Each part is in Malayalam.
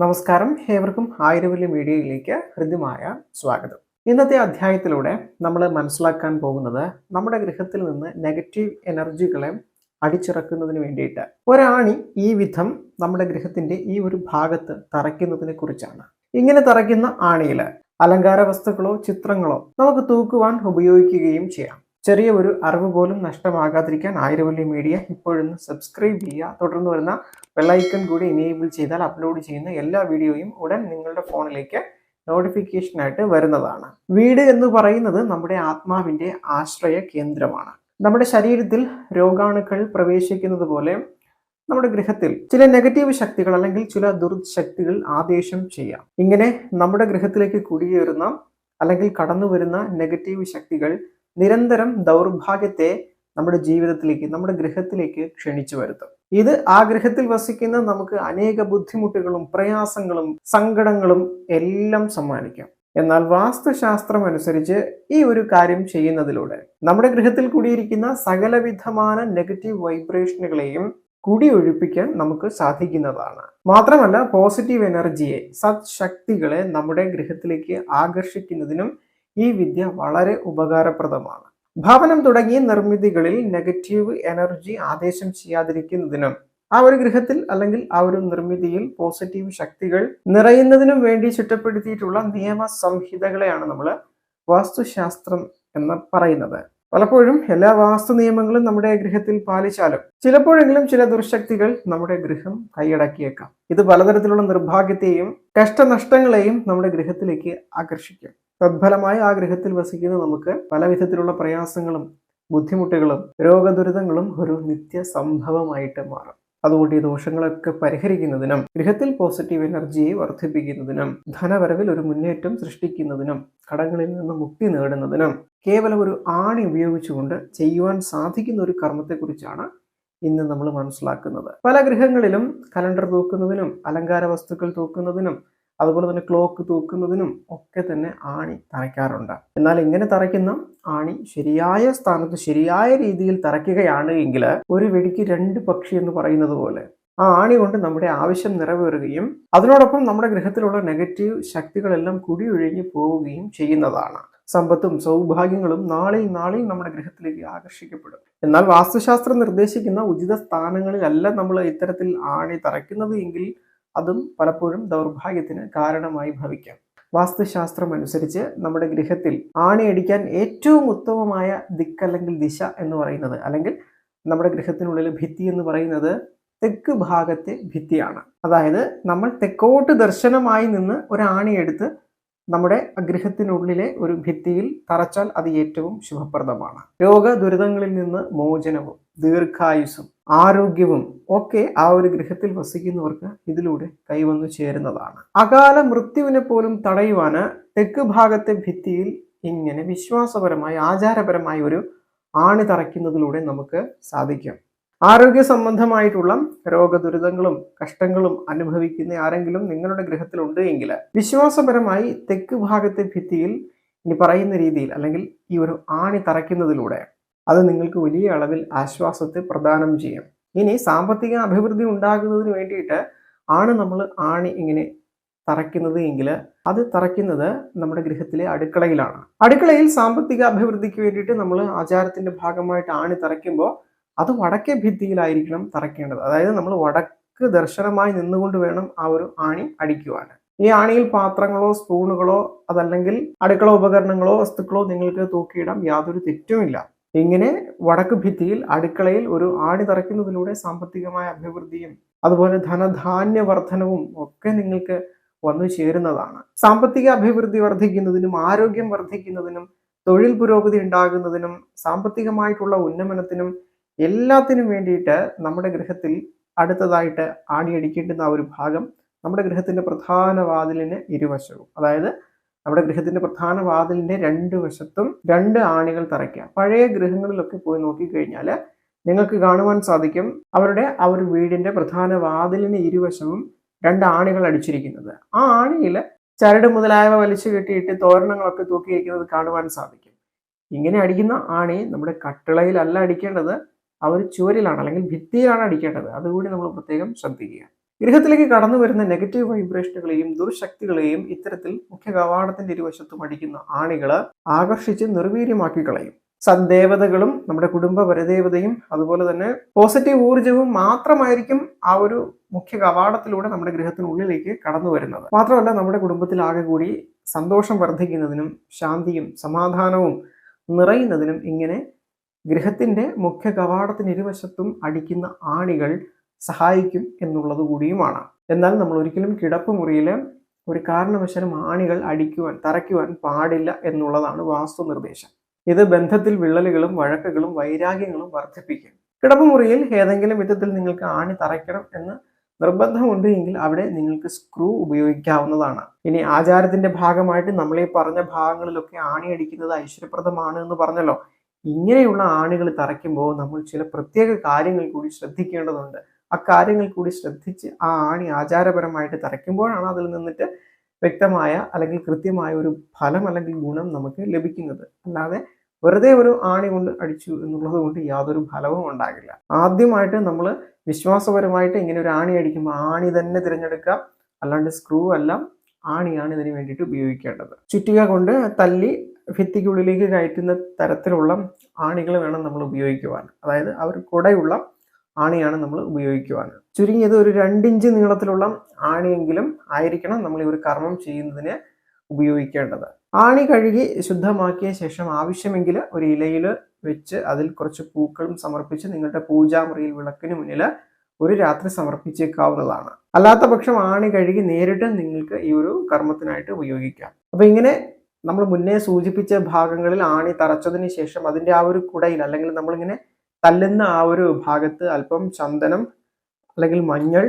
നമസ്കാരം. ഏവർക്കും ആയിരവല്യ മീഡിയയിലേക്ക് ഹൃദ്യമായ സ്വാഗതം. ഇന്നത്തെ അധ്യായത്തിലൂടെ നമ്മൾ മനസ്സിലാക്കാൻ പോകുന്നത് നമ്മുടെ ഗൃഹത്തിൽ നിന്ന് നെഗറ്റീവ് എനർജികളെ അടിച്ചിറക്കുന്നതിന് വേണ്ടിയിട്ട്. ഒരാണി ഈ വിധം നമ്മുടെ ഗൃഹത്തിന്റെ ഈ ഒരു ഭാഗത്ത് തറയ്ക്കുന്നതിനെ കുറിച്ചാണ്. ഇങ്ങനെ തറയ്ക്കുന്ന ആണിയിൽ അലങ്കാര വസ്തുക്കളോ ചിത്രങ്ങളോ നമുക്ക് തൂക്കുവാൻ ഉപയോഗിക്കുകയും ചെയ്യാം. ചെറിയ ഒരു അറിവ് പോലും നഷ്ടമാകാതിരിക്കാൻ ആയിരവല്യ മീഡിയ ഇപ്പോഴൊന്ന് സബ്സ്ക്രൈബ് ചെയ്യുക. തുടർന്ന് വരുന്ന ബെല്ലൈക്കൺ കൂടി എനേബിൾ ചെയ്താൽ അപ്ലോഡ് ചെയ്യുന്ന എല്ലാ വീഡിയോയും ഉടൻ നിങ്ങളുടെ ഫോണിലേക്ക് നോട്ടിഫിക്കേഷനായിട്ട് വരുന്നതാണ്. വീട് എന്ന് പറയുന്നത് നമ്മുടെ ആത്മാവിന്റെ ആശ്രയ കേന്ദ്രമാണ്. നമ്മുടെ ശരീരത്തിൽ രോഗാണുക്കൾ പ്രവേശിക്കുന്നത് പോലെ നമ്മുടെ ഗൃഹത്തിൽ ചില നെഗറ്റീവ് ശക്തികൾ അല്ലെങ്കിൽ ചില ദുർശക്തികൾ ആദേശം ചെയ്യാം. ഇങ്ങനെ നമ്മുടെ ഗൃഹത്തിലേക്ക് കുടിയേറുന്ന അല്ലെങ്കിൽ കടന്നു വരുന്ന നെഗറ്റീവ് ശക്തികൾ നിരന്തരം ദൗർഭാഗ്യത്തെ നമ്മുടെ ജീവിതത്തിലേക്ക് നമ്മുടെ ഗൃഹത്തിലേക്ക് ക്ഷണിച്ചു വരുത്തും. ഇത് ആ ഗൃഹത്തിൽ വസിക്കുന്ന നമുക്ക് അനേക ബുദ്ധിമുട്ടുകളും പ്രയാസങ്ങളും സങ്കടങ്ങളും എല്ലാം സമ്മാനിക്കാം. എന്നാൽ വാസ്തുശാസ്ത്രം അനുസരിച്ച് ഈ ഒരു കാര്യം ചെയ്യുന്നതിലൂടെ നമ്മുടെ ഗൃഹത്തിൽ കൂടിയിരിക്കുന്ന സകലവിധமான നെഗറ്റീവ് വൈബ്രേഷനുകളെയും കുടി ഒഴിപ്പിക്കാൻ നമുക്ക് സാധിക്കുന്നതാണ്. മാത്രമല്ല പോസിറ്റീവ് എനർജിയെ സത് ശക്തികളെ നമ്മുടെ ഗൃഹത്തിലേക്ക് ആകർഷിക്കുന്നതിനും ഈ വിദ്യ വളരെ ഉപകാരപ്രദമാണ്. ഭവനം തുടങ്ങിയ നിർമ്മിതികളിൽ നെഗറ്റീവ് എനർജി ആദേശം ചെയ്യാതിരിക്കുന്നതിനും ആ ഒരു ഗൃഹത്തിൽ അല്ലെങ്കിൽ ആ ഒരു നിർമ്മിതിയിൽ പോസിറ്റീവ് ശക്തികൾ നിറയുന്നതിനും വേണ്ടി ചുറ്റപ്പെടുത്തിയിട്ടുള്ള നിയമ സംഹിതകളെയാണ് നമ്മൾ വാസ്തുശാസ്ത്രം എന്ന് പറയുന്നത്. പലപ്പോഴും എല്ലാ വാസ്തു നിയമങ്ങളും നമ്മുടെ ഗൃഹത്തിൽ പാലിച്ചാലും ചിലപ്പോഴെങ്കിലും ചില ദുർശക്തികൾ നമ്മുടെ ഗൃഹം കൈയടക്കിയേക്കാം. ഇത് പലതരത്തിലുള്ള നിർഭാഗ്യത്തെയും കഷ്ടനഷ്ടങ്ങളെയും നമ്മുടെ ഗൃഹത്തിലേക്ക് ആകർഷിക്കും. തദ്ഫലമായി ആ ഗ്രഹത്തിൽ വസിക്കുന്ന നമുക്ക് പല വിധത്തിലുള്ള പ്രയാസങ്ങളും ബുദ്ധിമുട്ടുകളും രോഗദുരിതങ്ങളും ഒരു നിത്യ സംഭവമായിട്ട് മാറും. അതുകൊണ്ട് ഈ ദോഷങ്ങളൊക്കെ പരിഹരിക്കുന്നതിനും ഗൃഹത്തിൽ പോസിറ്റീവ് എനർജിയെ വർദ്ധിപ്പിക്കുന്നതിനും ധനവരവിൽ ഒരു മുന്നേറ്റം സൃഷ്ടിക്കുന്നതിനും കടങ്ങളിൽ നിന്ന് മുക്തി നേടുന്നതിനും കേവലം ഒരു ആണി ഉപയോഗിച്ചുകൊണ്ട് ചെയ്യുവാൻ സാധിക്കുന്ന ഒരു കർമ്മത്തെക്കുറിച്ചാണ് ഇന്ന് നമ്മൾ മനസ്സിലാക്കുന്നത്. പല ഗൃഹങ്ങളിലും കലണ്ടർ തൂക്കുന്നതിനും അലങ്കാര വസ്തുക്കൾ തൂക്കുന്നതിനും അതുപോലെ തന്നെ ക്ലോക്ക് തൂക്കുന്നതിനും ഒക്കെ തന്നെ ആണി തറയ്ക്കാറുണ്ട്. എന്നാൽ ഇങ്ങനെ തറയ്ക്കുന്ന ആണി ശരിയായ സ്ഥാനത്ത് ശരിയായ രീതിയിൽ തറയ്ക്കുകയാണ് എങ്കിൽ ഒരു വെടിക്ക് രണ്ട് പക്ഷി എന്ന് പറയുന്നത് പോലെ ആ ആണി കൊണ്ട് നമ്മുടെ ആവശ്യം നിറവേറുകയും അതിനോടൊപ്പം നമ്മുടെ ഗ്രഹത്തിലുള്ള നെഗറ്റീവ് ശക്തികളെല്ലാം കുടിയൊഴിഞ്ഞു പോവുകയും ചെയ്യുന്നതാണ്. സമ്പത്തും സൗഭാഗ്യങ്ങളും നാളെയും നാളെയും നമ്മുടെ ഗ്രഹത്തിലേക്ക് ആകർഷിക്കപ്പെടും. എന്നാൽ വാസ്തുശാസ്ത്രം നിർദ്ദേശിക്കുന്ന ഉചിത സ്ഥാനങ്ങളിലല്ല നമ്മൾ ഇത്തരത്തിൽ ആണി തറയ്ക്കുന്നത് എങ്കിൽ അതും പലപ്പോഴും ദൗർഭാഗ്യത്തിന് കാരണമായി ഭവിക്കാം. വാസ്തുശാസ്ത്രം അനുസരിച്ച് നമ്മുടെ ഗൃഹത്തിൽ ആണിയടിക്കാൻ ഏറ്റവും ഉത്തമമായ ദിക്ക് അല്ലെങ്കിൽ ദിശ എന്ന് പറയുന്നത് അല്ലെങ്കിൽ നമ്മുടെ ഗൃഹത്തിനുള്ളിൽ ഭിത്തി എന്ന് പറയുന്നത് തെക്ക് ഭാഗത്തെ ഭിത്തിയാണ്. അതായത് നമ്മൾ തെക്കോട്ട് ദർശനമായി നിന്ന് ഒരു ആണിയെടുത്ത് നമ്മുടെ ഗൃഹത്തിനുള്ളിലെ ഒരു ഭിത്തിയിൽ തറച്ചാൽ അത് ഏറ്റവും ശുഭപ്രദമാണ്. രോഗ ദുരിതങ്ങളിൽ നിന്ന് മോചനവും ദീർഘായുസും ആരോഗ്യവും ഒക്കെ ആ ഒരു ഗൃഹത്തിൽ വസിക്കുന്നവർക്ക് ഇതിലൂടെ കൈവന്നു ചേരുന്നതാണ്. അകാല മൃത്യുവിനെ പോലും തടയുവാന് തെക്ക് ഭാഗത്തെ ഭിത്തിയിൽ ഇങ്ങനെ വിശ്വാസപരമായി ആചാരപരമായി ഒരു ആണി തറയ്ക്കുന്നതിലൂടെ നമുക്ക് സാധിക്കും. ആരോഗ്യ സംബന്ധമായിട്ടുള്ള രോഗദുരിതങ്ങളും കഷ്ടങ്ങളും അനുഭവിക്കുന്ന ആരെങ്കിലും നിങ്ങളുടെ ഗൃഹത്തിലുണ്ട് എങ്കിൽ വിശ്വാസപരമായി തെക്ക് ഭാഗത്തെ ഭിത്തിയിൽ ഇനി പറയുന്ന രീതിയിൽ അല്ലെങ്കിൽ ഈ ഒരു ആണി തറയ്ക്കുന്നതിലൂടെ അത് നിങ്ങൾക്ക് വലിയ അളവിൽ ആശ്വാസത്തെ പ്രദാനം ചെയ്യും. ഇനി സാമ്പത്തിക അഭിവൃദ്ധി ഉണ്ടാകുന്നതിന് വേണ്ടിയിട്ട് ആണ് നമ്മൾ ആണി ഇങ്ങനെ തറയ്ക്കുന്നത് എങ്കിൽ അത് തറയ്ക്കുന്നത് നമ്മുടെ ഗൃഹത്തിലെ അടുക്കളയിലാണ്. അടുക്കളയിൽ സാമ്പത്തിക അഭിവൃദ്ധിക്ക് വേണ്ടിയിട്ട് നമ്മൾ ആചാരത്തിന്റെ ഭാഗമായിട്ട് ആണി തറയ്ക്കുമ്പോൾ അത് വടക്കേ ഭിത്തിയിലായിരിക്കണം തറയ്ക്കേണ്ടത്. അതായത് നമ്മൾ വടക്ക് ദർശനമായി നിന്നുകൊണ്ട് വേണം ആ ഒരു ആണി അടിക്കുവാൻ. ഈ ആണിയിൽ പാത്രങ്ങളോ സ്പൂണുകളോ അതല്ലെങ്കിൽ അടുക്കള ഉപകരണങ്ങളോ വസ്തുക്കളോ നിങ്ങൾക്ക് തൂക്കിയിടാം യാതൊരു തെറ്റുമില്ല. ഇങ്ങനെ വടക്ക് ഭിത്തിയിൽ അടുക്കളയിൽ ഒരു ആടി തറയ്ക്കുന്നതിലൂടെ സാമ്പത്തികമായ അഭിവൃദ്ധിയും അതുപോലെ ധനധാന്യ വർധനവും ഒക്കെ നിങ്ങൾക്ക് വന്നു ചേരുന്നതാണ്. സാമ്പത്തിക അഭിവൃദ്ധി വർദ്ധിക്കുന്നതിനും ആരോഗ്യം വർദ്ധിക്കുന്നതിനും തൊഴിൽ പുരോഗതി ഉണ്ടാകുന്നതിനും സാമ്പത്തികമായിട്ടുള്ള ഉന്നമനത്തിനും എല്ലാത്തിനും വേണ്ടിയിട്ട് നമ്മുടെ ഗൃഹത്തിൽ അടുത്തതായിട്ട് ആണിയടിക്കേണ്ടുന്ന ഒരു ഭാഗം നമ്മുടെ ഗൃഹത്തിന്റെ പ്രധാന വാതിലിന് ഇരുവശവും. അതായത് നമ്മുടെ ഗൃഹത്തിന്റെ പ്രധാന വാതിലിന്റെ രണ്ട് വശത്തും രണ്ട് ആണികൾ തറയ്ക്കുക. പഴയ ഗൃഹങ്ങളിലൊക്കെ പോയി നോക്കിക്കഴിഞ്ഞാൽ നിങ്ങൾക്ക് കാണുവാൻ സാധിക്കും അവരുടെ ആ ഒരു വീടിന്റെ പ്രധാന വാതിലിന് ഇരുവശവും രണ്ട് ആണികൾ അടിച്ചിരിക്കുന്നത്. ആ ആണിയിൽ ചരട് മുതലായവ വലിച്ചു കെട്ടിയിട്ട് തോരണങ്ങളൊക്കെ തൂക്കിയിരിക്കുന്നത് കാണുവാൻ സാധിക്കും. ഇങ്ങനെ അടിക്കുന്ന ആണി നമ്മുടെ കട്ടിളയിലല്ല അടിക്കേണ്ടത് ആ ഒരു ചുവരിലാണ് അല്ലെങ്കിൽ ഭിത്തിയിലാണ് അടിക്കേണ്ടത്. അതുകൂടി നമ്മൾ പ്രത്യേകം ശ്രദ്ധിക്കുക. ഗൃഹത്തിലേക്ക് കടന്നു വരുന്ന നെഗറ്റീവ് വൈബ്രേഷനുകളെയും ദുർശക്തികളെയും ഇത്തരത്തിൽ മുഖ്യ കവാടത്തിന്റെ ഇരുവശത്തും അടിക്കുന്ന ആണികൾ ആകർഷിച്ച് നിർവീര്യമാക്കി കളയും. സദ്ദേവതകളും നമ്മുടെ കുടുംബ പരദേവതയും അതുപോലെ തന്നെ പോസിറ്റീവ് ഊർജവും മാത്രമായിരിക്കും ആ ഒരു മുഖ്യ കവാടത്തിലൂടെ നമ്മുടെ ഗൃഹത്തിനുള്ളിലേക്ക് കടന്നു വരുന്നത്. മാത്രമല്ല നമ്മുടെ കുടുംബത്തിൽ ആകെ കൂടി സന്തോഷം വർദ്ധിക്കുന്നതിനും ശാന്തിയും സമാധാനവും നിറയുന്നതിനും ഇങ്ങനെ ഗൃഹത്തിന്റെ മുഖ്യ കവാടത്തിന് ഇരുവശത്തും അടിക്കുന്ന ആണികൾ സഹായിക്കും എന്നുള്ളത് കൂടിയുമാണ്. എന്നാൽ നമ്മൾ ഒരിക്കലും കിടപ്പുമുറിയിൽ ഒരു കാരണവശാലും ആണികൾ അടിക്കുവാൻ തറയ്ക്കുവാൻ പാടില്ല എന്നുള്ളതാണ് വാസ്തു നിർദ്ദേശം ഇത് ബന്ധത്തിൽ വിള്ളലുകളും വഴക്കുകളും വൈരാഗ്യങ്ങളും വർദ്ധിപ്പിക്കും. കിടപ്പുമുറിയിൽ ഏതെങ്കിലും വിധത്തിൽ നിങ്ങൾക്ക് ആണി തറയ്ക്കണം എന്ന് നിർബന്ധമുണ്ട് എങ്കിൽ അവിടെ നിങ്ങൾക്ക് സ്ക്രൂ ഉപയോഗിക്കാവുന്നതാണ്. ഇനി ആചാരത്തിന്റെ ഭാഗമായിട്ട് നമ്മൾ ഈ പറഞ്ഞ ഭാഗങ്ങളിലൊക്കെ ആണി അടിക്കുന്നത് ഐശ്വര്യപ്രദമാണ് എന്ന് പറഞ്ഞല്ലോ. ഇങ്ങനെയുള്ള ആണികൾ തറയ്ക്കുമ്പോൾ നമ്മൾ ചില പ്രത്യേക കാര്യങ്ങൾ കൂടി ശ്രദ്ധിക്കേണ്ടതുണ്ട്. ആ കാര്യങ്ങൾ കൂടി ശ്രദ്ധിച്ച് ആ ആണി ആചാരപരമായിട്ട് തറയ്ക്കുമ്പോഴാണ് അതിൽ നിന്നിട്ട് വ്യക്തമായ അല്ലെങ്കിൽ കൃത്യമായ ഒരു ഫലം അല്ലെങ്കിൽ ഗുണം നമുക്ക് ലഭിക്കുന്നത്. അല്ലാതെ വെറുതെ ഒരു ആണി കൊണ്ട് അടിച്ചു എന്നുള്ളത് കൊണ്ട് യാതൊരു ഫലവും ഉണ്ടാകില്ല. ആദ്യമായിട്ട് നമ്മൾ വിശ്വാസപരമായിട്ട് ഇങ്ങനെ ഒരു ആണി അടിക്കുമ്പോൾ ആണി തന്നെ തിരഞ്ഞെടുക്കാം അല്ലാണ്ട് സ്ക്രൂ അല്ല ആണിയാണ് ഇതിന് വേണ്ടിയിട്ട് ഉപയോഗിക്കേണ്ടത്. ചുറ്റിക കൊണ്ട് തല്ലി ഭിത്തിക്കുള്ളിലേക്ക് കയറ്റുന്ന തരത്തിലുള്ള ആണികൾ വേണം നമ്മൾ ഉപയോഗിക്കുവാൻ. അതായത് അവർ കുടയുള്ള ആണിയാണ് നമ്മൾ ഉപയോഗിക്കുവാൻ. ചുരുങ്ങിയത് ഒരു രണ്ടിഞ്ച് നീളത്തിലുള്ള ആണിയെങ്കിലും ആയിരിക്കണം നമ്മൾ ഈ ഒരു കർമ്മം ചെയ്യുന്നതിന് ഉപയോഗിക്കേണ്ടത്. ആണി കഴുകി ശുദ്ധമാക്കിയ ശേഷം ആവശ്യമെങ്കിൽ ഒരു ഇലയിൽ വെച്ച് അതിൽ കുറച്ച് പൂക്കളും സമർപ്പിച്ച് നിങ്ങളുടെ പൂജാമുറിയിൽ വിളക്കിന് മുന്നിൽ ഒരു രാത്രി സമർപ്പിച്ചേക്കാവുന്നതാണ്. അല്ലാത്ത പക്ഷം ആണി കഴുകി നേരിട്ട് നിങ്ങൾക്ക് ഈ ഒരു കർമ്മത്തിനായിട്ട് ഉപയോഗിക്കാം. അപ്പൊ ഇങ്ങനെ നമ്മൾ മുന്നേ സൂചിപ്പിച്ച ഭാഗങ്ങളിൽ ആണി തറച്ചതിന് ശേഷം അതിന്റെ ആ ഒരു കുടയിൽ അല്ലെങ്കിൽ നമ്മളിങ്ങനെ തല്ലുന്ന ആ ഒരു ഭാഗത്ത് അല്പം ചന്ദനം അല്ലെങ്കിൽ മഞ്ഞൾ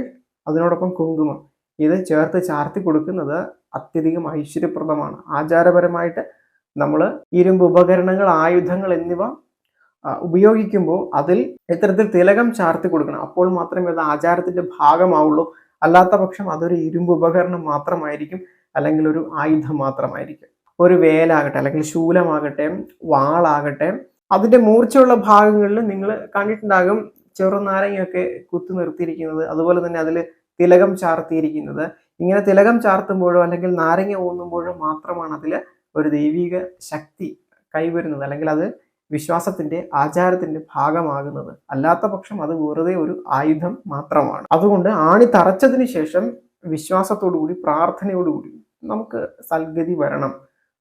അതിനോടൊപ്പം കുങ്കുമം. ഇത് ചേർത്ത് ചാർത്തി കൊടുക്കുന്നത് അത്യധികം ഐശ്വര്യപ്രദമാണ്. ആചാരപരമായിട്ട് നമ്മൾ ഇരുമ്പ് ഉപകരണങ്ങൾ ആയുധങ്ങൾ എന്നിവ ഉപയോഗിക്കുമ്പോൾ അതിൽ ഇത്തരത്തിൽ തിലകം ചാർത്തി കൊടുക്കണം. അപ്പോൾ മാത്രമേ അത് ആചാരത്തിന്റെ ഭാഗമാവുള്ളൂ. അല്ലാത്ത പക്ഷം അതൊരു ഇരുമ്പ് ഉപകരണം മാത്രമായിരിക്കും. അല്ലെങ്കിൽ ഒരു ആയുധം മാത്രമായിരിക്കും. ഒരു വേലാകട്ടെ അല്ലെങ്കിൽ ശൂലമാകട്ടെ വാളാകട്ടെ അതിന്റെ മൂർച്ചയുള്ള ഭാഗങ്ങളിൽ നിങ്ങൾ കണ്ടിട്ടുണ്ടാകും ചെറുനാരങ്ങയൊക്കെ കുത്തി നിർത്തിയിരിക്കുന്നത് അതുപോലെ തന്നെ അതിൽ തിലകം ചാർത്തിയിരിക്കുന്നത്. ഇങ്ങനെ തിലകം ചാർത്തുമ്പോഴോ അല്ലെങ്കിൽ നാരങ്ങ ഊന്നുമ്പോഴോ മാത്രമാണ് അതിൽ ഒരു ദൈവിക ശക്തി കൈവരുന്നത് അല്ലെങ്കിൽ അത് വിശ്വാസത്തിന്റെ ആചാരത്തിന്റെ ഭാഗമാകുന്നത്. അല്ലാത്ത പക്ഷം അത് വെറുതെ ഒരു ആയുധം മാത്രമാണ്. അതുകൊണ്ട് ആണി തറച്ചതിന് ശേഷം വിശ്വാസത്തോടുകൂടി പ്രാർത്ഥനയോടുകൂടി നമുക്ക് സൽഗതി വരണം.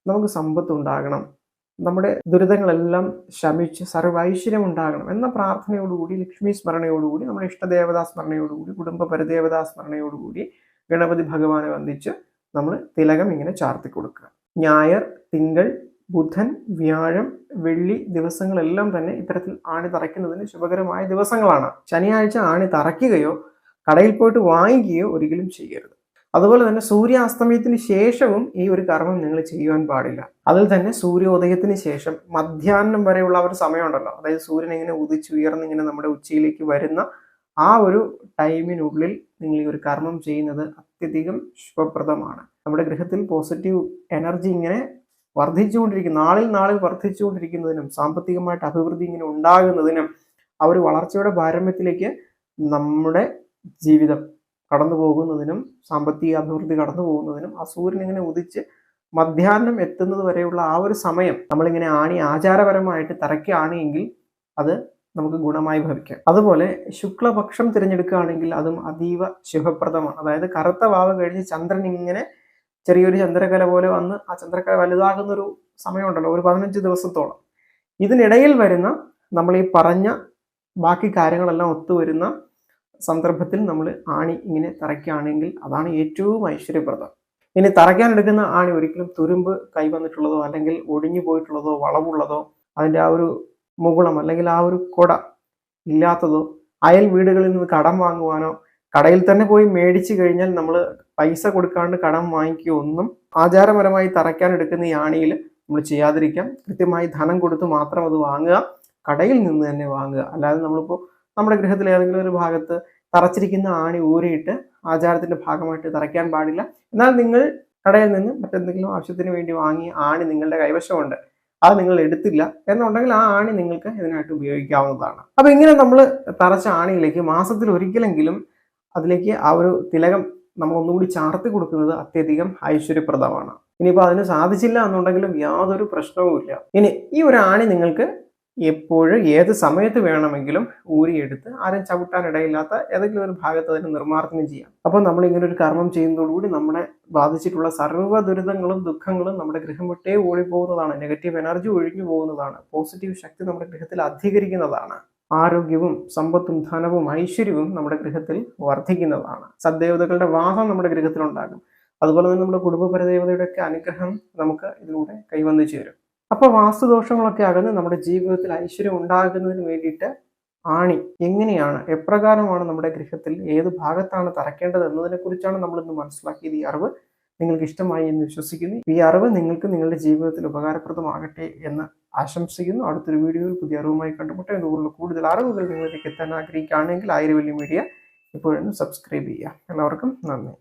നമുക്ക് സമ്പത്ത് ഉണ്ടാകണം. നമ്മുടെ ദുരിതങ്ങളെല്ലാം ശമിച്ച് സർവൈശ്വര്യം ഉണ്ടാകണം എന്ന പ്രാർത്ഥനയോടുകൂടി ലക്ഷ്മി സ്മരണയോടുകൂടി നമ്മുടെ ഇഷ്ടദേവതാ സ്മരണയോടുകൂടി കുടുംബ പരദേവതാ സ്മരണയോടുകൂടി ഗണപതി ഭഗവാനെ വന്ദിച്ച് നമ്മൾ തിലകം ഇങ്ങനെ ചാർത്തി കൊടുക്കുക. ഞായർ തിങ്കൾ ബുധൻ വ്യാഴം വെള്ളി ദിവസങ്ങളെല്ലാം തന്നെ ഇത്തരത്തിൽ ആണി തറയ്ക്കുന്നതിന് ശുഭകരമായ ദിവസങ്ങളാണ്. ശനിയാഴ്ച ആണി തറയ്ക്കുകയോ കടയിൽ പോയിട്ട് വാങ്ങിക്കുകയോ ഒരിക്കലും ചെയ്യരുത്. അതുപോലെ തന്നെ സൂര്യാസ്തമയത്തിന് ശേഷവും ഈ ഒരു കർമ്മം നിങ്ങൾ ചെയ്യുവാൻ പാടില്ല. അതിൽ തന്നെ സൂര്യോദയത്തിന് ശേഷം മധ്യാഹ്നം വരെയുള്ള ഒരു സമയമുണ്ടല്ലോ. അതായത് സൂര്യൻ ഇങ്ങനെ ഉദിച്ചുയർന്ന് ഇങ്ങനെ നമ്മുടെ ഉച്ചയിലേക്ക് വരുന്ന ആ ഒരു ടൈമിനുള്ളിൽ നിങ്ങൾ ഈ ഒരു കർമ്മം ചെയ്യുന്നത് അത്യധികം ശുഭപ്രദമാണ്. നമ്മുടെ ഗൃഹത്തിൽ പോസിറ്റീവ് എനർജി ഇങ്ങനെ വർദ്ധിച്ചുകൊണ്ടിരിക്കും. നാളിൽ നാളിൽ വർദ്ധിച്ചുകൊണ്ടിരിക്കുന്നതിനും സാമ്പത്തികമായിട്ട് അഭിവൃദ്ധി ഇങ്ങനെ ഉണ്ടാകുന്നതിനും ആ ഒരു വളർച്ചയുടെ പാരമ്യത്തിലേക്ക് നമ്മുടെ ജീവിതം കടന്നു പോകുന്നതിനും സാമ്പത്തിക അഭിവൃദ്ധി കടന്നു പോകുന്നതിനും ആ സൂര്യൻ ഇങ്ങനെ ഉദിച്ച് മധ്യാഹ്നം എത്തുന്നത് വരെയുള്ള ആ ഒരു സമയം നമ്മളിങ്ങനെ ആണി ആചാരപരമായിട്ട് തറയ്ക്കുകയാണെങ്കിൽ അത് നമുക്ക് ഗുണമായി ഭവിക്കാം. അതുപോലെ ശുക്ലപക്ഷം തിരഞ്ഞെടുക്കുകയാണെങ്കിൽ അതും അതീവ ശുഭപ്രദമാണ്. അതായത് കറുത്ത വാവ് കഴിഞ്ഞ് ചന്ദ്രൻ ഇങ്ങനെ ചെറിയൊരു ചന്ദ്രകല പോലെ വന്ന് ആ ചന്ദ്രകല വലുതാകുന്ന ഒരു സമയമുണ്ടല്ലോ ഒരു പതിനഞ്ച് ദിവസത്തോളം. ഇതിനിടയിൽ വരുന്ന നമ്മൾ ഈ പറഞ്ഞ ബാക്കി കാര്യങ്ങളെല്ലാം ഒത്തുവരുന്ന സന്ദർഭത്തിൽ നമ്മൾ ആണി ഇങ്ങനെ തറയ്ക്കുകയാണെങ്കിൽ അതാണ് ഏറ്റവും ഐശ്വര്യപ്രദം. ഇനി തറയ്ക്കാൻ എടുക്കുന്ന ആണി ഒരിക്കലും തുരുമ്പ് കൈവന്നിട്ടുള്ളതോ അല്ലെങ്കിൽ ഒടിഞ്ഞു പോയിട്ടുള്ളതോ വളവുള്ളതോ അതിന്റെ ആ ഒരു മുകുളം അല്ലെങ്കിൽ ആ ഒരു കൊട ഇല്ലാത്തതോ അയൽ വീടുകളിൽ നിന്ന് കടം വാങ്ങുവാനോ കടയിൽ തന്നെ പോയി മേടിച്ചു കഴിഞ്ഞാൽ നമ്മൾ പൈസ കൊടുക്കാണ്ട് കടം വാങ്ങിക്കുകയോ ഒന്നും ആചാരപരമായി തറയ്ക്കാൻ എടുക്കുന്ന ഈ ആണിയിൽ നമ്മൾ ചെയ്യാതിരിക്കാം. കൃത്യമായി ധനം കൊടുത്ത് മാത്രം അത് വാങ്ങുക. കടയിൽ നിന്ന് തന്നെ വാങ്ങുക. അല്ലാതെ നമ്മളിപ്പോൾ നമ്മുടെ ഗൃഹത്തിലെ ഏതെങ്കിലും ഒരു ഭാഗത്ത് തറച്ചിരിക്കുന്ന ആണി ഊരിയിട്ട് ആചാരത്തിന്റെ ഭാഗമായിട്ട് തറയ്ക്കാൻ പാടില്ല. എന്നാൽ നിങ്ങൾ കടയിൽ നിന്ന് മറ്റെന്തെങ്കിലും ആവശ്യത്തിന് വേണ്ടി വാങ്ങിയ ആണി നിങ്ങളുടെ കൈവശമുണ്ട്. അത് നിങ്ങൾ എടുത്തില്ല എന്നുണ്ടെങ്കിൽ ആ ആണി നിങ്ങൾക്ക് ഇതിനായിട്ട് ഉപയോഗിക്കാവുന്നതാണ്. അപ്പൊ ഇങ്ങനെ നമ്മൾ തറച്ച ആണിയിലേക്ക് മാസത്തിൽ ഒരിക്കലെങ്കിലും അതിലേക്ക് ആ ഒരു തിലകം നമ്മൾ ഒന്നുകൂടി ചാർത്തി കൊടുക്കുന്നത് അത്യധികം ഐശ്വര്യപ്രദമാണ്. ഇനിയിപ്പോൾ അതിന് സാധിച്ചില്ല എന്നുണ്ടെങ്കിലും യാതൊരു പ്രശ്നവുമില്ല. ഇനി ഈ ഒരു ആണി നിങ്ങൾക്ക് എപ്പോഴും ഏത് സമയത്ത് വേണമെങ്കിലും ഊരിയെടുത്ത് ആരും ചവിട്ടാൻ ഇടയില്ലാത്ത ഏതെങ്കിലും ഒരു ഭാഗത്ത് അതിന് നിർമ്മാർജനം ചെയ്യാം. അപ്പോൾ നമ്മൾ ഇങ്ങനെ ഒരു കർമ്മം ചെയ്യുന്നതോടുകൂടി നമ്മളെ ബാധിച്ചിട്ടുള്ള സർവ ദുരിതങ്ങളും ദുഃഖങ്ങളും നമ്മുടെ ഗൃഹം വിട്ടേ ഓടിപ്പോകുന്നതാണ്. നെഗറ്റീവ് എനർജി ഒഴിഞ്ഞു പോകുന്നതാണ്. പോസിറ്റീവ് ശക്തി നമ്മുടെ ഗൃഹത്തിൽ അധികരിക്കുന്നതാണ്. ആരോഗ്യവും സമ്പത്തും ധനവും ഐശ്വര്യവും നമ്മുടെ ഗൃഹത്തിൽ വർദ്ധിക്കുന്നതാണ്. സദ്ദേവതകളുടെ വാഹം നമ്മുടെ ഗൃഹത്തിലുണ്ടാകും. അതുപോലെ തന്നെ നമ്മുടെ കുടുംബ ഒക്കെ അനുഗ്രഹം നമുക്ക് ഇതിലൂടെ കൈവന്നു ചേരും. അപ്പോൾ വാസ്തുദോഷങ്ങളൊക്കെ അകന്ന് നമ്മുടെ ജീവിതത്തിൽ ഐശ്വര്യം ഉണ്ടാകുന്നതിന് വേണ്ടിയിട്ട് ആണി എങ്ങനെയാണ്? എപ്രകാരമാണ് നമ്മുടെ ഗൃഹത്തിൽ ഏത് ഭാഗത്താണ് തറയ്ക്കേണ്ടത് എന്നതിനെ കുറിച്ചാണ് നമ്മൾ ഇന്ന് മനസ്സിലാക്കിയത് ഈ അറിവ്. നിങ്ങൾക്ക് ഇഷ്ടമായി എന്ന് വിശ്വസിക്കുന്നു. ഈ അറിവ് നിങ്ങൾക്ക് നിങ്ങളുടെ ജീവിതത്തിൽ ഉപകാരപ്രദമാകട്ടെ എന്ന് ആശംസിക്കുന്നു. അടുത്തൊരു വീഡിയോയിൽ പുതിയ അറിവുമായി കണ്ടുമുട്ടെ. ഇതുപോലുള്ള കൂടുതൽ അറിവുകൾ നിങ്ങളിലേക്ക് എത്താൻ ആഗ്രഹിക്കുകയാണെങ്കിൽ ആയിരവല്യ മീഡിയ ഇപ്പോഴൊന്ന് സബ്സ്ക്രൈബ് ചെയ്യുക. എല്ലാവർക്കും നന്ദി.